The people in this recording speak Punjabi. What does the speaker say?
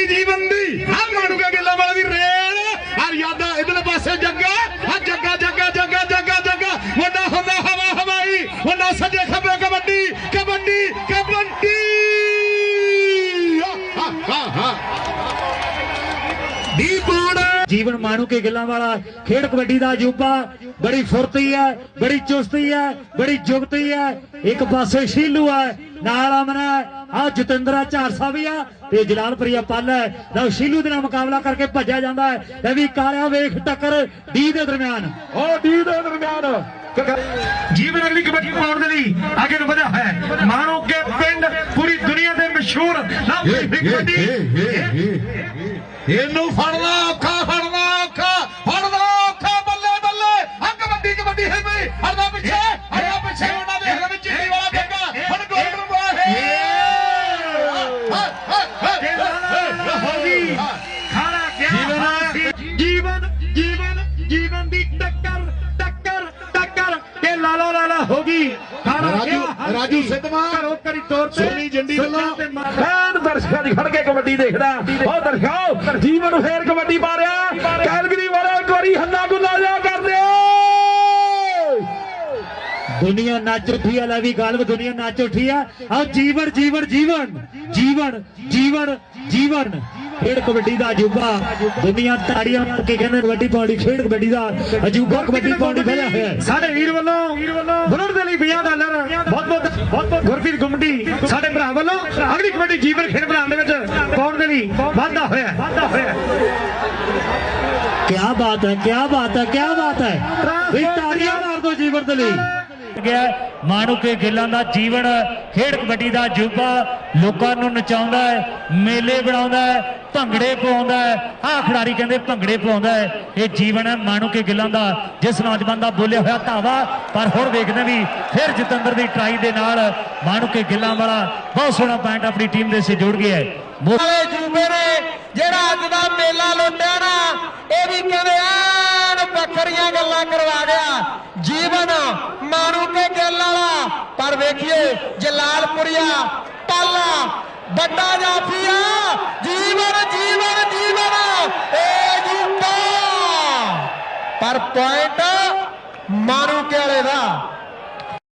ਕਬੱਡੀ ਜੀਵਨ ਦੀ। ਆ ਮਾਣੂਗਾ ਗਿੱਲਾ ਵਾਲਾ ਦੀ ਰੇਲ। ਆ ਯਾਦਾ ਇਧਰਲੇ ਪਾਸੇ ਜੱਗਾ। ਆ ਜੱਗਾ ਜੱਗਾ ਜੱਗਾ ਜੱਗਾ ਜੱਗਾ। ਵੱਡਾ ਹੁੰਦਾ ਹਵਾ ਹਵਾਈ। ਵੱਡਾ ਸੱਜੇ ਖੱਬੇ ਕਬੱਡੀ। ਕਬੱਡੀ ਕਬੱਡੀ। ਦੀ ਬੋੜ ਜੀਵਨ ਮਾਣੂ ਕੇ ਗਿੱਲਾਂ ਵਾਲਾ। ਖੇਡ ਕਬੱਡੀ ਦਾ ਅਜੂਬਾ ਬੜੀ ਫੁਰਤੀ ਹੈ ਬੜੀ ਚੁਸਤੀ ਹੈ ਬੜੀ ਜੁਗਤੀ ਹੈ। ਇੱਕ ਪਾਸੇ ਸ਼ੀਲੂ ਹੈ ਨਾਲ ਅਮਨਾ ਆ ਜਤਿੰਦਰਾ ਝਾਰਸਾ ਵੀ ਆ ਤੇ ਜਲਾਲਪੁਰੀਆ ਪੱਲ ਹੈ। ਲਓ ਸ਼ੀਲੂ ਦੇ ਨਾਲ ਮੁਕਾਬਲਾ ਕਰਕੇ ਭੱਜਿਆ ਜਾਂਦਾ ਹੈ। ਇਹ ਵੀ ਕਾਲਿਆ ਵੇਖ ਟੱਕਰ ਡੀ ਦੇ ਦਰਮਿਆਨ। ਉਹ ਡੀ ਦੇ ਦਰਮਿਆਨ। ਜੀਵਨ ਅਗਲੀ ਕਬੱਡੀ ਪਾਉਣ ਦੇ ਲਈ ਅੱਗੇ ਨੂੰ ਵਧਿਆ ਹੈ। ਮਾਣੋ ਕੇ ਪਿੰਡ ਪੂਰੀ ਦੁਨੀਆ ਦੇ ਮਸ਼ਹੂਰ। ਲਾਂਬੀ ਕਬੱਡੀ। ਇਹਨੂੰ ਫੜਨਾ ਔਖਾ ਟੱਕਰ ਟੱਕਰ ਟੱਕਰ ਇਹ ਲਾਲਾ ਲਾਲਾ ਹੋ ਗਈ। ਖਾਣਾ ਰਾਜੂ- ਰਾਜੂ ਸਿੱਧਵਾਂ, ਘਰੋਂ ਕਰੀ ਤੌਰ ਤੇ ਸੋਨੀ ਜੰਡੀ ਵੱਲੋਂ। ਫੈਨ ਦਰਸ਼ਕਾਂ ਦੀ ਖੜ ਕੇ ਕਬੱਡੀ ਦੇਖਦਾ। ਉਹ ਦਰਸ਼ਕੋ ਜੀਵਨ ਫੇਰ ਕਬੱਡੀ ਪਾ ਰਿਹਾ। ਕੈਲਗਰੀ ਵਾਲੇ ਇੱਕ ਵਾਰੀ ਹੱਲਾ ਗੁੱਲਾ ਦੁਨੀਆ ਨੱਚ ਉੱਠੀ ਆ ਲੈ ਵੀ ਗੱਲ ਦੁਨੀਆ ਨੱਚ ਉੱਠੀ ਆ ਆ ਜੀਵਨ ਜੀਵਨ ਜੀਵਨ ਜੀਵਨ ਜੀਵਨ ਜੀਵਨ ਖੇਡ ਕਬੱਡੀ ਦਾ ਅਜੂਬਾ ਦੁਨੀਆ ਤਾੜੀਆਂ ਮਾਰ ਕੇ ਕਹਿੰਦੇ ਕਬੱਡੀ ਪਾਉਣੀ ਖੇਡ ਕਬੱਡੀ ਦਾ ਅਜੂਬਾ ਕਬੱਡੀ ਪਾਉਣੀ ਵਧਿਆ ਹੋਇਆ ਹੈ ਸਾਡੇ ਵੀਰ ਵੱਲੋਂ ਬੁਲਟ ਦੇ ਲਈ 50 ਡਾਲਰ ਬਹੁਤ ਬਹੁਤ ਬਹੁਤ ਬਹੁਤ ਗੁਰਪ੍ਰੀਤ ਗੁੰਮਟੀ ਸਾਡੇ ਭਰਾ ਵੱਲੋਂ ਅਗਲੀ ਕਬੱਡੀ ਜੀਵਨ ਖੇਡ ਬਣਾਉਣ ਦੇ ਵਿੱਚ ਪਾਉਣ ਦੇ ਲਈ ਵਾਧਾ ਹੋਇਆ ਵਾਧਾ ਹੋਇਆ ਕੀ ਬਾਤ ਹੈ ਕੀ ਬਾਤ ਹੈ ਕੀ ਬਾਤ ਹੈ ਵੀ ਤਾੜੀਆਂ ਮਾਰ ਦੋ ਜੀਵਨ ਦੇ ਲਈ ਗਿਆ ਮਾਣੂ ਗਿੱਲਾਂ ਦਾ ਜੀਵਨ ਖੇਡ ਕਬੱਡੀ ਦਾ ਅਜੂਬਾ ਲੋਕਾਂ ਨੂੰ ਨਚਾਉਂਦਾ ਹੈ, ਮੇਲੇ ਬਣਾਉਂਦਾ ਹੈ, ਭੰਗੜੇ ਪਾਉਂਦਾ ਹੈ। ਆਹ ਖਿਡਾਰੀ ਕਹਿੰਦੇ ਭੰਗੜੇ ਪਾਉਂਦਾ ਹੈ। ਇਹ ਜੀਵਨ ਹੈ ਮਾਣੂ ਗਿੱਲਾਂ ਦਾ, ਜਿਸ ਨੌਜਵਾਨ ਦਾ ਬੋਲਿਆ ਹੋਇਆ ਧਾਵਾ। ਪਰ ਹੁਣ ਵੇਖਦੇ ਵੀ ਫਿਰ ਜਤਿੰਦਰ ਦੀ ਟਰਾਈ ਦੇ ਨਾਲ ਮਾਣੂ ਕੇ ਗਿੱਲਾਂ ਵਾਲਾ ਬਹੁਤ ਸੋਹਣਾ ਪੁਆਇੰਟ ਆਪਣੀ ਟੀਮ ਦੇ ਸੇ ਜੋੜ ਗਿਆ ਹੈ। ਮੋ- ਜੂਬੇ ਨੇ ਜਿਹੜਾ ਅੱਜ ਦਾ ਮੇਲਾ ਲੁੱਟਿਆ ਨਾ, ਇਹ ਵੀ ਕਹਿੰਦੇ ਐਨ ਵੱਖਰੀਆਂ ਗੱਲਾਂ ਕਰਵਾ ਗਿਆ ਜੀਵਨ ਮਾਰੂ ਕੇ ਗੱਲ ਵਾਲਾ। ਪਰ ਵੇਖੀਏ, ਜਲਾਲਪੁਰੀਆ ਪਾਲਾ ਵੱਡਾ ਜਾਫੀਆ, ਜੀਵਨ ਜੀਵਨ ਜੀਵਨ, ਏ ਜੂਬਾ ਪਰ ਪੁਆਇੰਟ ਮਾਰੂ ਕੇ ਵਾਲੇ ਦਾ।